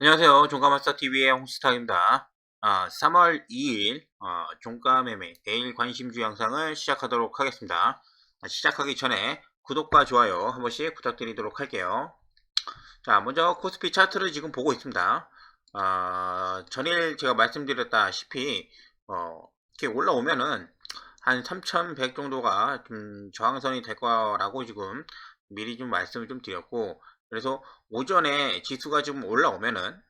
안녕하세요. 종가마스터TV의 홍스탁입니다. 아, 3월 2일 어, 종가매매 내일 관심주 영상을 시작하도록 하겠습니다. 아, 시작하기 전에 구독과 좋아요 한 번씩 부탁드리도록 할게요. 자, 먼저 코스피 차트를 지금 보고 있습니다. 아, 전일 제가 말씀드렸다시피 어, 이렇게 올라오면은 한 3,100 정도가 좀 저항선이 될 거라고 지금 미리 좀 말씀을 좀 드렸고 그래서 오전에 지수가 지금 올라오면은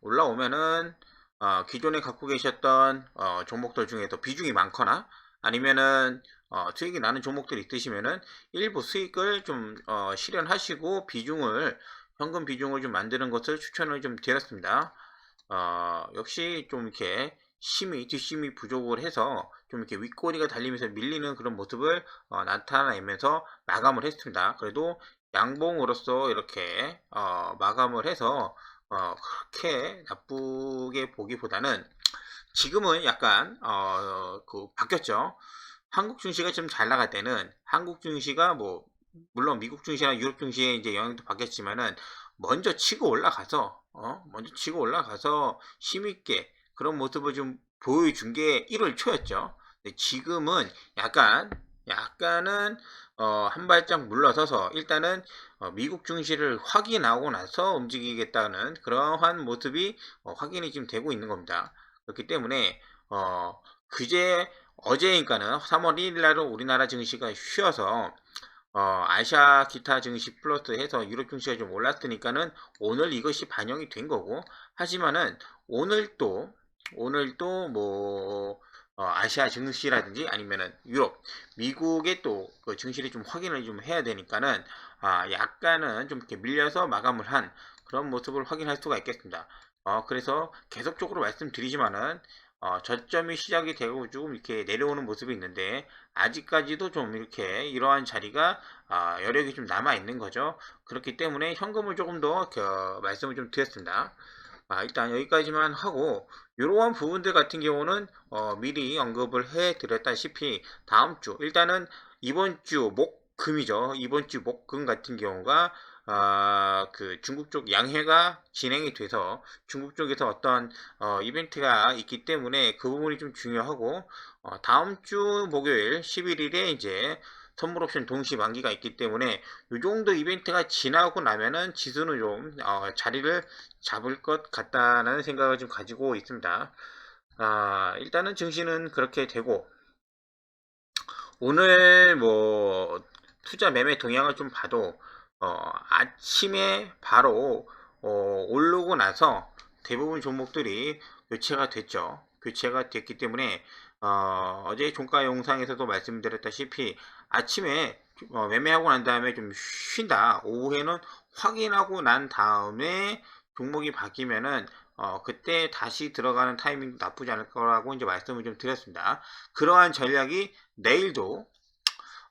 올라오면은 어, 기존에 갖고 계셨던 어, 종목들 중에서 비중이 많거나 아니면은 어, 수익이 나는 종목들이 있으시면은 일부 수익을 좀 어, 실현하시고 비중을 현금 비중을 좀 만드는 것을 추천을 좀 드렸습니다. 어, 역시 좀 이렇게 힘이 뒷심이 부족을 해서 좀 이렇게 윗꼬리가 달리면서 밀리는 그런 모습을 어, 나타내면서 마감을 했습니다. 그래도 양봉으로서 이렇게 어, 마감을 해서 어, 그렇게 나쁘게 보기보다는 지금은 약간 어, 그 바뀌었죠. 한국 증시가 좀 잘 나갈 때는 한국 증시가 뭐 물론 미국 증시나 유럽 증시에 이제 영향도 받겠지만은 먼저 치고 올라가서 어 먼저 치고 올라가서 힘있게 그런 모습을 좀 보여준 게 1월 초였죠. 근데 지금은 약간 약간은 어, 한 발짝 물러서서 일단은 어, 미국 증시를 확인하고 나서 움직이겠다는 그러한 모습이 어, 확인이 지금 되고 있는 겁니다. 그렇기 때문에 어, 그제 어제니까는 3월 1일 날은 우리나라 증시가 쉬어서 어, 아시아 기타 증시 플러스 해서 유럽 증시가 좀 올랐으니까는 오늘 이것이 반영이 된 거고 하지만은 오늘 또 오늘 또뭐 어, 아시아 증시라든지 아니면은 유럽, 미국의 또 그 증시를 좀 확인을 좀 해야 되니까는 아, 약간은 좀 이렇게 밀려서 마감을 한 그런 모습을 확인할 수가 있겠습니다. 어, 그래서 계속적으로 말씀드리지만은 어, 저점이 시작이 되고 좀 이렇게 내려오는 모습이 있는데 아직까지도 좀 이렇게 이러한 자리가 아, 여력이 좀 남아 있는 거죠. 그렇기 때문에 현금을 조금 더 그, 말씀을 좀 드렸습니다. 아, 일단 여기까지만 하고 이러한 부분들 같은 경우는 어, 미리 언급을 해 드렸다시피 다음 주 일단은 이번 주 목금이죠. 이번 주 목금 같은 경우가 아, 그 중국 쪽 양해가 진행이 돼서 중국 쪽에서 어떤 어, 이벤트가 있기 때문에 그 부분이 좀 중요하고 어, 다음 주 목요일 11일에 이제 선물 옵션 동시 만기가 있기 때문에 이 정도 이벤트가 지나고 나면은 지수는 좀 어, 자리를 잡을 것 같다는 생각을 좀 가지고 있습니다. 아, 일단은 증시는 그렇게 되고 오늘 뭐 투자 매매 동향을 좀 봐도 어, 아침에 바로 어, 오르고 나서 대부분 종목들이 교체가 됐죠. 교체가 됐기 때문에 어, 제 종가 영상에서도 말씀드렸다시피 아침에 어, 매매하고 난 다음에 좀 쉰다. 오후에는 확인하고 난 다음에 종목이 바뀌면은 어, 그때 다시 들어가는 타이밍도 나쁘지 않을 거라고 이제 말씀을 좀 드렸습니다. 그러한 전략이 내일도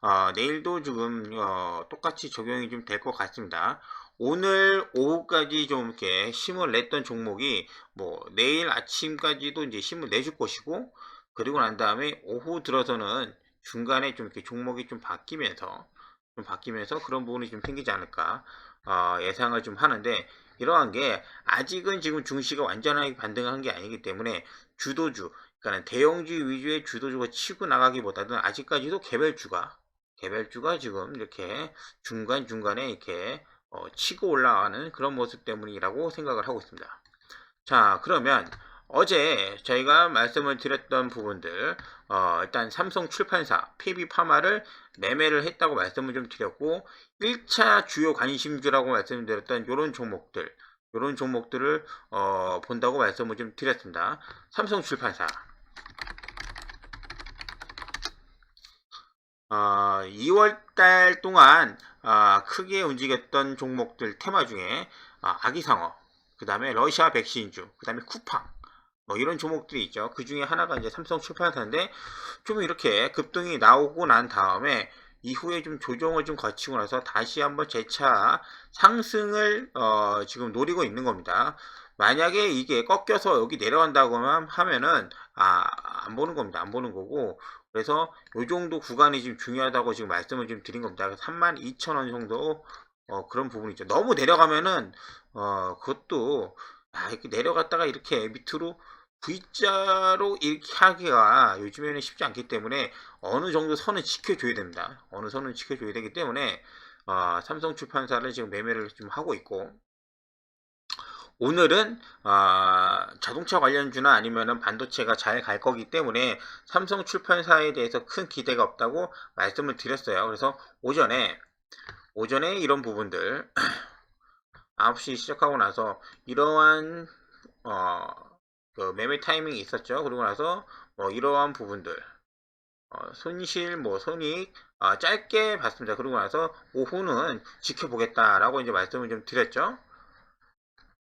어, 내일도 지금 어, 똑같이 적용이 좀 될 것 같습니다. 오늘 오후까지 좀 이렇게 힘을 냈던 종목이 뭐 내일 아침까지도 이제 힘을 내줄 것이고 그리고 난 다음에 오후 들어서는 중간에 좀 이렇게 종목이 좀 바뀌면서 좀 바뀌면서 그런 부분이 좀 생기지 않을까 어, 예상을 좀 하는데 이러한 게 아직은 지금 중시가 완전하게 반등한 게 아니기 때문에 주도주 그러니까 대형주 위주의 주도주가 치고 나가기보다는 아직까지도 개별주가 개별주가 지금 이렇게 중간 중간에 이렇게 어, 치고 올라가는 그런 모습 때문이라고 생각을 하고 있습니다. 자 그러면 어제 저희가 말씀을 드렸던 부분들 어, 일단 삼성 출판사 PB 파마를 매매를 했다고 말씀을 좀 드렸고 1차 주요 관심주라고 말씀드렸던 이런 종목들 이런 종목들을 어, 본다고 말씀을 좀 드렸습니다. 삼성 출판사 어, 2월달 동안 어, 크게 움직였던 종목들 테마 중에 어, 아기상어 그 다음에 러시아 백신주 그 다음에 쿠팡 뭐 이런 종목들이 있죠. 그 중에 하나가 이제 삼성 출판사인데 좀 이렇게 급등이 나오고 난 다음에 이후에 좀 조정을 좀 거치고 나서 다시 한번 재차 상승을 어, 지금 노리고 있는 겁니다. 만약에 이게 꺾여서 여기 내려간다고만 하면은 아, 안 보는 겁니다. 안 보는 거고 그래서 요 정도 구간이 지금 중요하다고 지금 말씀을 좀 드린 겁니다. 32,000원 정도 어, 그런 부분이 있죠. 너무 내려가면은 어, 그것도 아, 이렇게 내려갔다가 이렇게 밑으로 V자로 이렇게 하기가 요즘에는 쉽지 않기 때문에 어느 정도 선을 지켜줘야 됩니다. 어느 선을 지켜줘야 되기 때문에 어, 삼성 출판사를 지금 매매를 좀 하고 있고 오늘은 아, 자동차 관련주나 아니면은 반도체가 잘 갈 거기 때문에 삼성 출판사에 대해서 큰 기대가 없다고 말씀을 드렸어요. 그래서 오전에 오전에 이런 부분들 9시 시작하고 나서 이러한 어, 그 매매 타이밍이 있었죠. 그리고 나서 뭐 이러한 부분들 어, 손실 뭐 손익 아, 짧게 봤습니다. 그리고 나서 오후는 지켜보겠다라고 이제 말씀을 좀 드렸죠.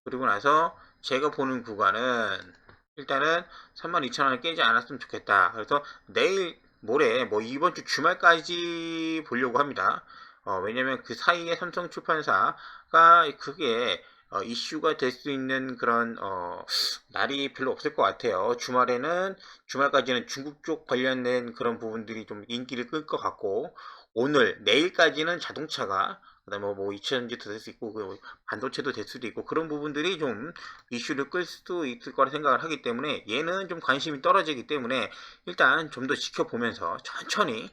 그리고 나서 제가 보는 구간은 일단은 32,000원을 깨지 않았으면 좋겠다. 그래서 내일 모레 뭐 이번 주 주말까지 보려고 합니다. 어, 왜냐면 그 사이에 삼성 출판사가 그게 어, 이슈가 될 수 있는 그런 어, 날이 별로 없을 것 같아요. 주말에는 주말까지는 중국 쪽 관련된 그런 부분들이 좀 인기를 끌 것 같고 오늘 내일까지는 자동차가 그다음에 뭐 2차전지도 될 수 있고 그 반도체도 될 수도 있고 그런 부분들이 좀 이슈를 끌 수도 있을 거라 생각을 하기 때문에 얘는 좀 관심이 떨어지기 때문에 일단 좀 더 지켜보면서 천천히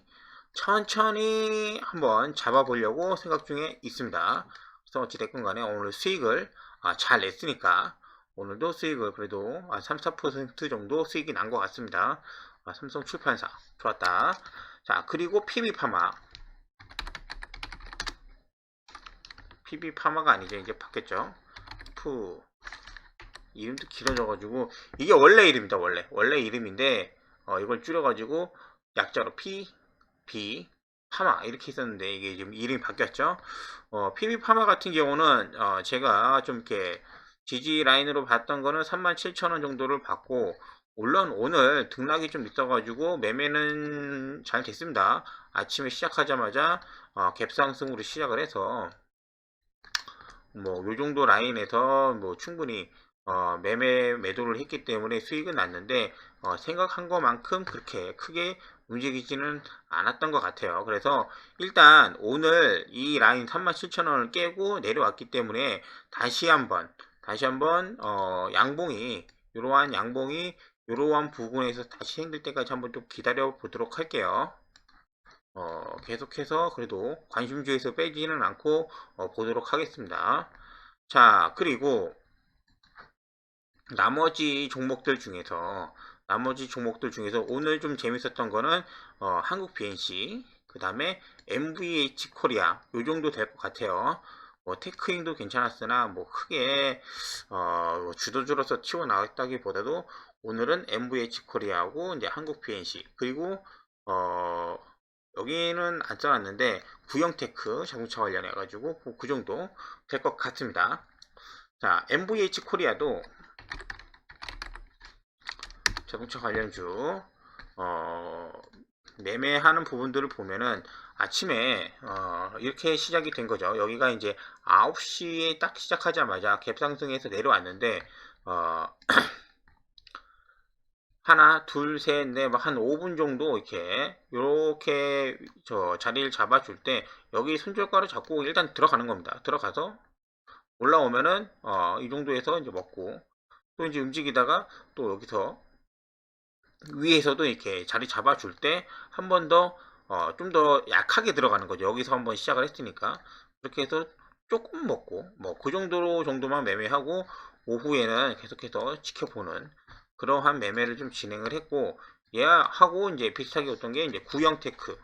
천천히 한번 잡아보려고 생각 중에 있습니다. 그래서 어찌됐건 간에 오늘 수익을 아, 잘 냈으니까 오늘도 수익을 그래도 아, 3, 4% 정도 수익이 난 것 같습니다. 아, 삼성 출판사 좋았다. 자 그리고 PB파마 PB파마가 아니죠 이제 바뀌었죠. 푸 이름도 길어져가지고 이게 원래 이름입니다 원래 원래 이름인데 어, 이걸 줄여가지고 약자로 P B 파마 이렇게 있었는데 이게 지금 이름이 바뀌었죠. 어, PB 파마 같은 경우는 어, 제가 좀 이렇게 지지 라인으로 봤던 거는 37,000원 정도를 받고 물론 오늘 등락이 좀 있어가지고 매매는 잘 됐습니다. 아침에 시작하자마자 어, 갭상승으로 시작을 해서 뭐 요 정도 라인에서 뭐 충분히 어, 매매 매도를 했기 때문에 수익은 났는데 어, 생각한 것만큼 그렇게 크게 움직이지는 않았던 것 같아요. 그래서 일단 오늘 이 라인 37,000원을 깨고 내려왔기 때문에 다시 한번 다시 한번 어, 양봉이 이러한 양봉이 이러한 부분에서 다시 생길 때까지 한번 좀 기다려 보도록 할게요. 어, 계속해서 그래도 관심주에서 빼지는 않고 어, 보도록 하겠습니다. 자 그리고 나머지 종목들 중에서 나머지 종목들 중에서 오늘 좀 재밌었던 거는 어, 한국 BNC 그 다음에 MVH 코리아 요 정도 될 것 같아요. 뭐 테크인도 괜찮았으나 뭐 크게 어, 뭐 주도주로서 튀어나왔다기보다도 오늘은 MVH 코리아하고 이제 한국 BNC 그리고 어, 여기는 안 써놨는데 구형테크 자동차 관련해 가지고 그, 그 정도 될 것 같습니다. 자, MVH 코리아도 자동차 관련주 어, 매매하는 부분들을 보면은 아침에 어, 이렇게 시작이 된 거죠. 여기가 이제 9시에 딱 시작하자마자 갭상승해서 내려왔는데 어, 하나, 둘, 셋, 넷, 뭐한 5분 정도 이렇게 이렇게 저 자리를 잡아줄 때 여기 손절가를 잡고 일단 들어가는 겁니다. 들어가서 올라오면은 어, 이 정도에서 이제 먹고 또 이제 움직이다가 또 여기서 위에서도 이렇게 자리 잡아줄 때 한 번 더 어, 좀 더 약하게 들어가는 거죠. 여기서 한번 시작을 했으니까. 그렇게 해서 조금 먹고 뭐 그 정도로 정도만 매매하고 오후에는 계속해서 지켜보는 그러한 매매를 좀 진행을 했고 얘하고 이제 비슷하게 어떤 게 이제 구형 테크.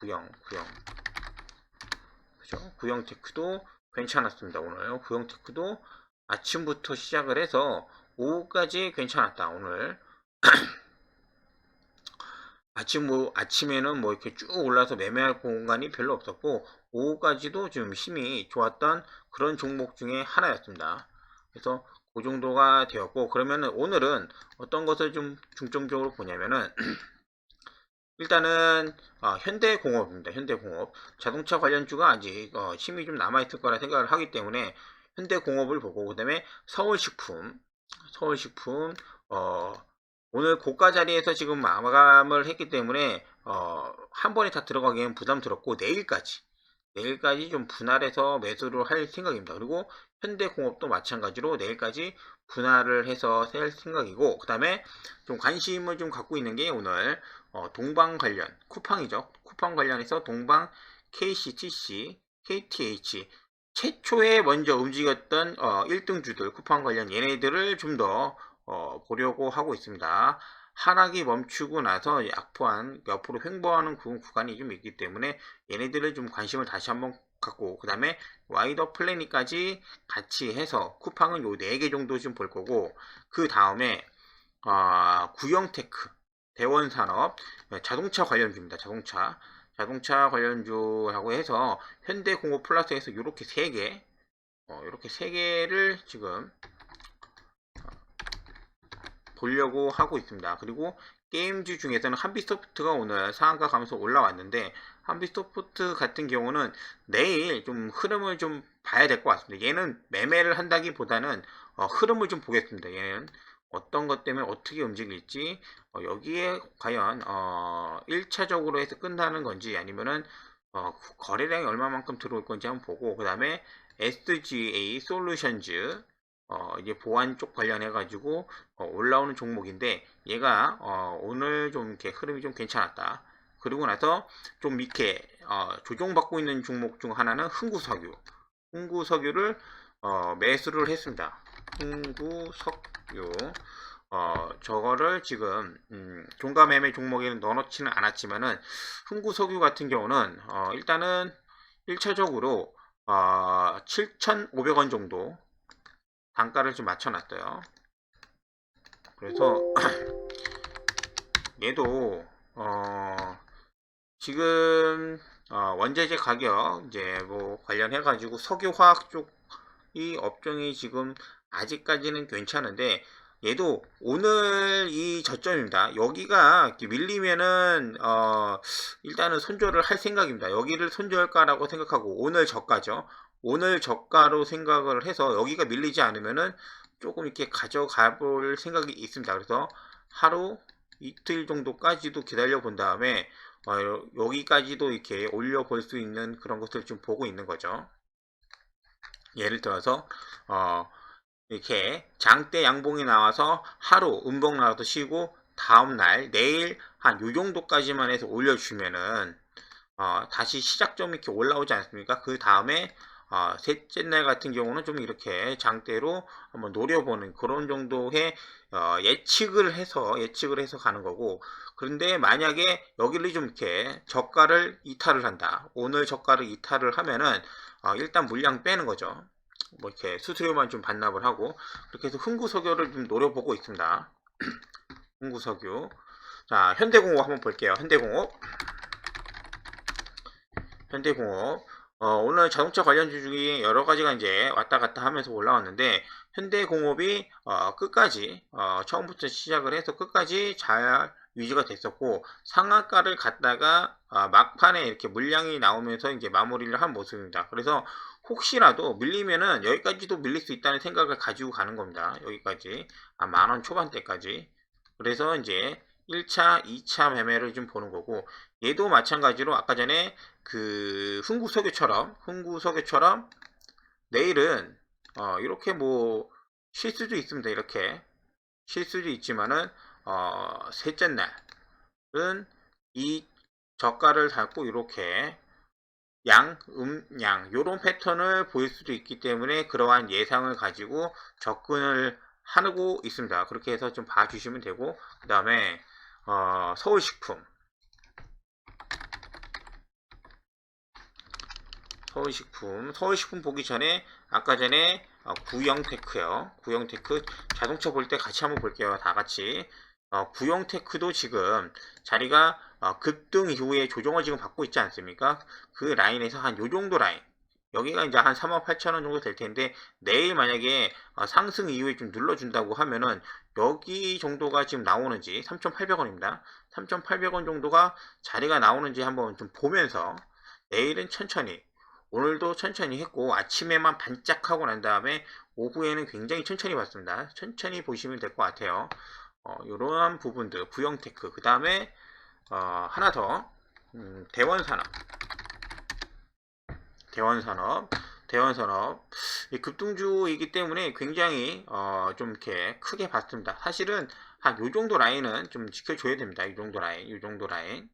구형 구형. 그죠? 구형 테크도 괜찮았습니다 오늘. 구형 테크도 아침부터 시작을 해서 오후까지 괜찮았다 오늘 아침 뭐 아침에는 뭐 이렇게 쭉 올라서 매매할 공간이 별로 없었고 오후까지도 좀 힘이 좋았던 그런 종목 중에 하나였습니다. 그래서 그 정도가 되었고 그러면은 오늘은 어떤 것을 좀 중점적으로 보냐면은 일단은 어, 현대공업입니다. 현대공업 자동차 관련주가 아직 어, 힘이 좀 남아 있을 거라 생각을 하기 때문에 현대공업을 보고 그 다음에 서울식품 서울식품 어, 오늘 고가 자리에서 지금 마감을 했기 때문에 어, 한 번에 다 들어가기엔 부담스럽고 내일까지 내일까지 좀 분할해서 매수를 할 생각입니다. 그리고 현대공업도 마찬가지로 내일까지 분할을 해서 살 생각이고 그 다음에 좀 관심을 좀 갖고 있는 게 오늘 어, 동방 관련 쿠팡이죠. 쿠팡 관련해서 동방 KCTC, KTH 최초에 먼저 움직였던 어, 1등주들 쿠팡 관련 얘네들을 좀더 어, 보려고 하고 있습니다. 하락이 멈추고 나서 약포한 옆으로 횡보하는 구, 구간이 좀 있기 때문에 얘네들을 좀 관심을 다시 한번 갖고 그 다음에 와이더 플래닛까지 같이 해서 쿠팡은 요 4개 정도 좀 볼 거고 그 다음에 어, 구형테크 대원산업 자동차 관련주입니다. 자동차 자동차 관련주라고 해서 현대공업 플러스에서 이렇게 3개 어, 이렇게 3개를 지금 보려고 하고 있습니다. 그리고 게임주 중에서는 한비소프트가 오늘 상한가 가면서 올라왔는데 한비소프트 같은 경우는 내일 좀 흐름을 좀 봐야 될 것 같습니다. 얘는 매매를 한다기보다는 어, 흐름을 좀 보겠습니다. 얘는 어떤 것 때문에 어떻게 움직일지 어, 여기에 과연 어, 1차적으로 해서 끝나는 건지 아니면은 어, 거래량이 얼마만큼 들어올 건지 한번 보고 그 다음에 SGA 솔루션즈 어, 이제 보안 쪽 관련해 가지고 어, 올라오는 종목인데 얘가 어, 오늘 좀 이렇게 흐름이 좀 괜찮았다. 그리고 나서 좀 이렇게 어, 조종받고 있는 종목 중 하나는 흥구석유. 흥구석유를 어, 매수를 했습니다. 흥구석유. 어, 저거를 지금 음, 종가 매매 종목에는 넣어놓지는 않았지만은 흥구석유 같은 경우는 어, 일단은 1차적으로 어, 7,500원 정도 단가를 좀 맞춰놨어요. 그래서 얘도 어 지금 어 원자재 가격 이제 뭐 관련해 가지고 석유화학 쪽이 업종이 지금 아직까지는 괜찮은데 얘도 오늘 이 저점입니다. 여기가 밀리면은 어 일단은 손절을 할 생각입니다. 여기를 손절가라고 생각하고 오늘 저가죠. 오늘 저가로 생각을 해서 여기가 밀리지 않으면은 조금 이렇게 가져가 볼 생각이 있습니다. 그래서 하루 이틀 정도까지도 기다려 본 다음에 어, 여기까지도 이렇게 올려 볼 수 있는 그런 것들을 좀 보고 있는 거죠. 예를 들어서 어, 이렇게 장대 양봉이 나와서 하루 음봉 나와도 쉬고 다음날 내일 한 요 정도까지만 해서 올려주면은 어, 다시 시작점 이렇게 올라오지 않습니까? 그 다음에 어, 셋째 날 같은 경우는 좀 이렇게 장대로 한번 노려보는 그런 정도의 어, 예측을 해서 예측을 해서 가는 거고. 그런데 만약에 여기를 좀 이렇게 저가를 이탈을 한다. 오늘 저가를 이탈을 하면은 어, 일단 물량 빼는 거죠 뭐 이렇게 수수료만 좀 반납을 하고 그렇게 해서 흥구석유를 좀 노려보고 있습니다. 흥구석유. 자 현대공업 한번 볼게요. 현대공업 현대공업 어, 오늘 자동차 관련주 중에 여러 가지가 이제 왔다 갔다 하면서 올라왔는데 현대공업이 어, 끝까지 어, 처음부터 시작을 해서 끝까지 잘 유지가 됐었고 상한가를 갔다가 어, 막판에 이렇게 물량이 나오면서 이제 마무리를 한 모습입니다. 그래서 혹시라도 밀리면은 여기까지도 밀릴 수 있다는 생각을 가지고 가는 겁니다. 여기까지 아, 만원 초반대까지 그래서 이제 1차, 2차 매매를 좀 보는 거고 얘도 마찬가지로 아까 전에 그 흥구석유처럼 흥구석유처럼 내일은 어, 이렇게 뭐 쉴 수도 있습니다. 이렇게 쉴 수도 있지만은 어, 셋째 날은 이 저가를 잡고 이렇게 양, 음, 양 요런 패턴을 보일 수도 있기 때문에 그러한 예상을 가지고 접근을 하고 있습니다. 그렇게 해서 좀 봐주시면 되고 그 다음에 어, 서울식품. 서울식품. 서울식품 보기 전에 아까 전에 어, 구형테크요. 구형테크 자동차 볼 때 같이 한번 볼게요 다 같이. 어, 구형테크도 지금 자리가 어, 급등 이후에 조정을 지금 받고 있지 않습니까 그 라인에서 한 요 정도 라인 여기가 이제 한 38,000원 정도 될 텐데 내일 만약에 어, 상승 이후에 좀 눌러준다고 하면은 여기 정도가 지금 나오는지 3,800원입니다. 3,800원 정도가 자리가 나오는지 한번 좀 보면서 내일은 천천히 오늘도 천천히 했고 아침에만 반짝하고 난 다음에 오후에는 굉장히 천천히 봤습니다. 천천히 보시면 될 것 같아요. 어, 이러한 부분들 부영테크 그 다음에 어, 하나 더. 음, 대원산업. 대원산업, 대원산업. 이 급등주이기 때문에 굉장히 어, 좀 이렇게 크게 봤습니다. 사실은 한 요 정도 라인은 좀 지켜줘야 됩니다. 이 정도 라인, 이 정도 라인,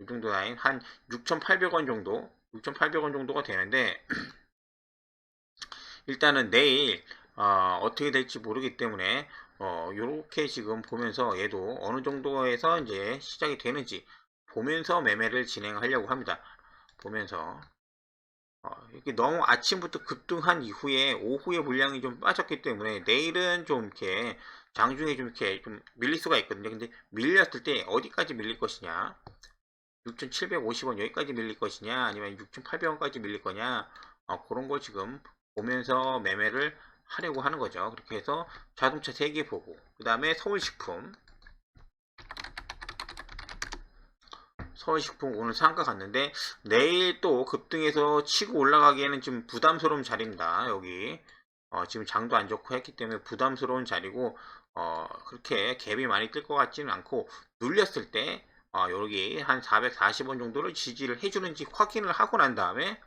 이 정도 라인 한 6,800원 정도, 6,800원 정도가 되는데 일단은 내일 어, 어떻게 될지 모르기 때문에 어, 요렇게 지금 보면서 얘도 어느 정도에서 이제 시작이 되는지 보면서 매매를 진행하려고 합니다. 보면서 어, 이렇게 너무 아침부터 급등한 이후에 오후에 물량이 좀 빠졌기 때문에 내일은 좀 이렇게 장중에 좀 이렇게 좀 밀릴 수가 있거든요. 근데 밀렸을 때 어디까지 밀릴 것이냐? 6,750원 여기까지 밀릴 것이냐? 아니면 6,800원까지 밀릴 거냐? 어, 그런 걸 지금 보면서 매매를 하려고 하는 거죠. 그렇게 해서 자동차 3개 보고 그 다음에 서울식품 서울식품 오늘 상가 갔는데 내일 또 급등해서 치고 올라가기에는 좀 부담스러운 자리입니다. 여기 어, 지금 장도 안 좋고 했기 때문에 부담스러운 자리고 어, 그렇게 갭이 많이 뜰 것 같지는 않고 눌렸을 때 어, 여기 한 440원 정도를 지지를 해주는지 확인을 하고 난 다음에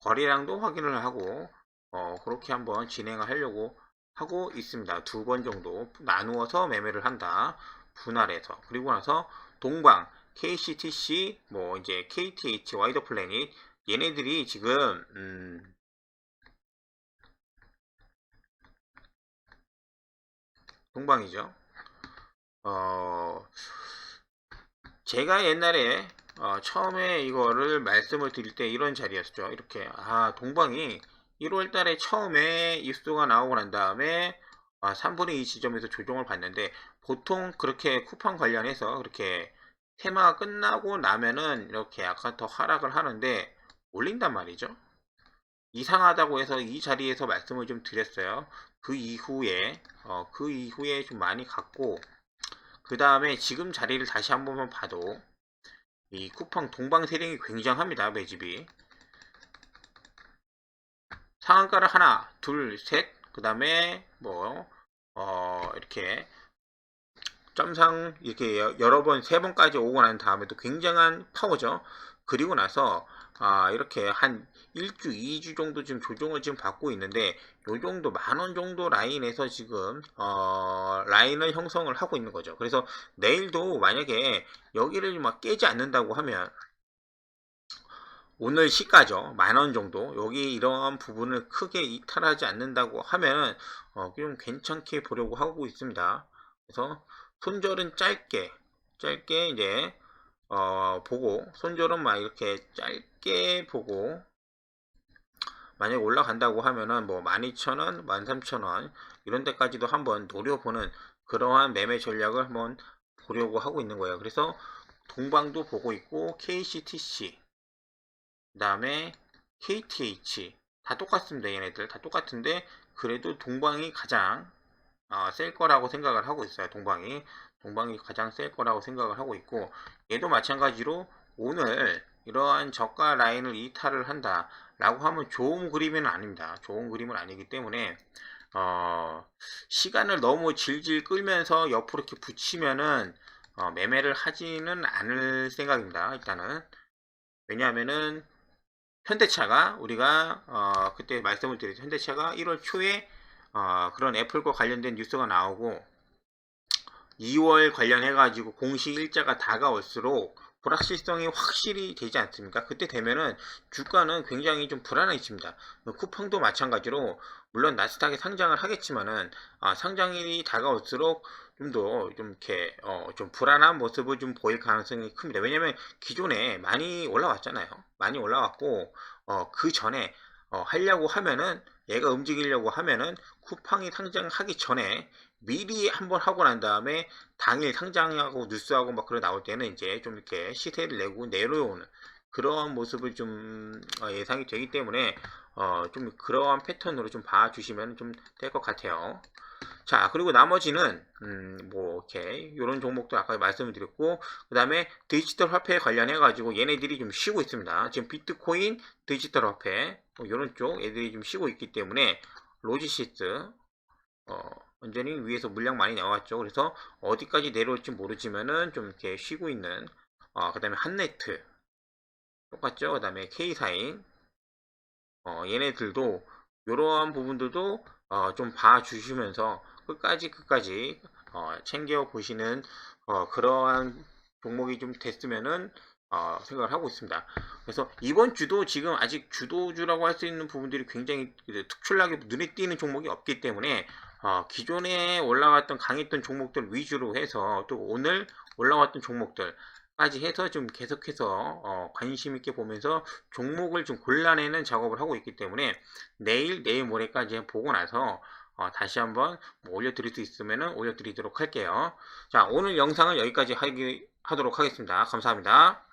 거래량도 확인을 하고 어, 그렇게 한번 진행을 하려고 하고 있습니다. 두 번 정도 나누어서 매매를 한다. 분할해서. 그리고 나서 동방, KCTC, 뭐 이제 KTH, 와이더 플래닛 얘네들이 지금 음, 동방이죠. 어, 제가 옛날에 어, 처음에 이거를 말씀을 드릴 때 이런 자리였죠. 이렇게 아 동방이 1월 달에 처음에 입수가 나오고 난 다음에 아, 3분의 2 지점에서 조정을 받는데 보통 그렇게 쿠팡 관련해서 그렇게 테마가 끝나고 나면은 이렇게 약간 더 하락을 하는데 올린단 말이죠. 이상하다고 해서 이 자리에서 말씀을 좀 드렸어요. 그 이후에 어, 그 이후에 좀 많이 갔고 그 다음에 지금 자리를 다시 한 번만 봐도 이 쿠팡 동방 세력이 굉장합니다 매집이 상한가를 하나 둘 셋 그 다음에 뭐 어, 이렇게 점상 이렇게 여- 여러 번 세 번까지 오고 난 다음에도 굉장한 파워죠 그리고 나서 아, 이렇게 한 1주, 2주 정도 지금 조정을 지금 받고 있는데 요 정도 만 원 정도 라인에서 지금 어, 라인을 형성을 하고 있는 거죠. 그래서 내일도 만약에 여기를 막 깨지 않는다고 하면 오늘 시가죠. 만 원 정도. 여기 이러한 부분을 크게 이탈하지 않는다고 하면 어, 좀 괜찮게 보려고 하고 있습니다. 그래서 손절은 짧게 짧게 이제 어, 보고 손절은 막 이렇게 짧게 보고 만약에 올라간다고 하면은 뭐 12,000원, 13,000원 이런 데까지도 한번 노려보는 그러한 매매 전략을 한번 보려고 하고 있는 거예요. 그래서 동방도 보고 있고 KCTC 그 다음에 KTH 다 똑같습니다. 얘네들 다 똑같은데 그래도 동방이 가장 어, 셀 거라고 생각을 하고 있어요. 동방이 동방이 가장 셀 거라고 생각을 하고 있고 얘도 마찬가지로 오늘 이러한 저가 라인을 이탈을 한다 라고 하면 좋은 그림은 아닙니다. 좋은 그림은 아니기 때문에 어, 시간을 너무 질질 끌면서 옆으로 이렇게 붙이면은 어, 매매를 하지는 않을 생각입니다. 일단은 왜냐하면은 현대차가 우리가 어, 그때 말씀을 드렸죠. 현대차가 1월 초에 어, 그런 애플과 관련된 뉴스가 나오고 2월 관련해 가지고 공식 일자가 다가올수록 불확실성이 확실히 되지 않습니까? 그때 되면은 주가는 굉장히 좀 불안해집니다. 쿠팡도 마찬가지로 물론 나스닥에 상장을 하겠지만은 아, 상장일이 다가올수록 좀 더 좀 이렇게 어, 좀 불안한 모습을 좀 보일 가능성이 큽니다. 왜냐면 기존에 많이 올라왔잖아요. 많이 올라왔고 어, 그 전에 어, 하려고 하면은 얘가 움직이려고 하면은 쿠팡이 상장하기 전에 미리 한번 하고 난 다음에 당일 상장하고 뉴스하고 막 그런 나올 때는 이제 좀 이렇게 시세를 내고 내려오는 그러한 모습을 좀 어, 예상이 되기 때문에 어, 좀 그러한 패턴으로 좀 봐주시면 좀 될 것 같아요. 자, 그리고 나머지는 음, 뭐 이렇게 이런 종목도 아까 말씀을 드렸고 그 다음에 디지털 화폐 관련해 가지고 얘네들이 좀 쉬고 있습니다. 지금 비트코인, 디지털 화폐 뭐 이런 쪽 애들이 좀 쉬고 있기 때문에 로지시스 어, 완전히 위에서 물량 많이 나왔죠. 그래서 어디까지 내려올지 모르지만은 좀 이렇게 쉬고 있는 어, 그 다음에 한네트 똑같죠. 그 다음에 K사인 어, 얘네들도 이러한 부분들도 어, 좀 봐주시면서 끝까지 끝까지 어, 챙겨 보시는 어, 그러한 종목이 좀 됐으면은 어, 생각을 하고 있습니다. 그래서 이번 주도 지금 아직 주도주라고 할 수 있는 부분들이 굉장히 특출나게 눈에 띄는 종목이 없기 때문에 어, 기존에 올라갔던 강했던 종목들 위주로 해서 또 오늘 올라왔던 종목들 까지 해서 좀 계속해서 어, 관심 있게 보면서 종목을 좀 골라내는 작업을 하고 있기 때문에 내일 내일 모레까지 보고 나서 어, 다시 한번 뭐 올려드릴 수 있으면 올려드리도록 할게요. 자 오늘 영상은 여기까지 하기, 하도록 하겠습니다. 감사합니다.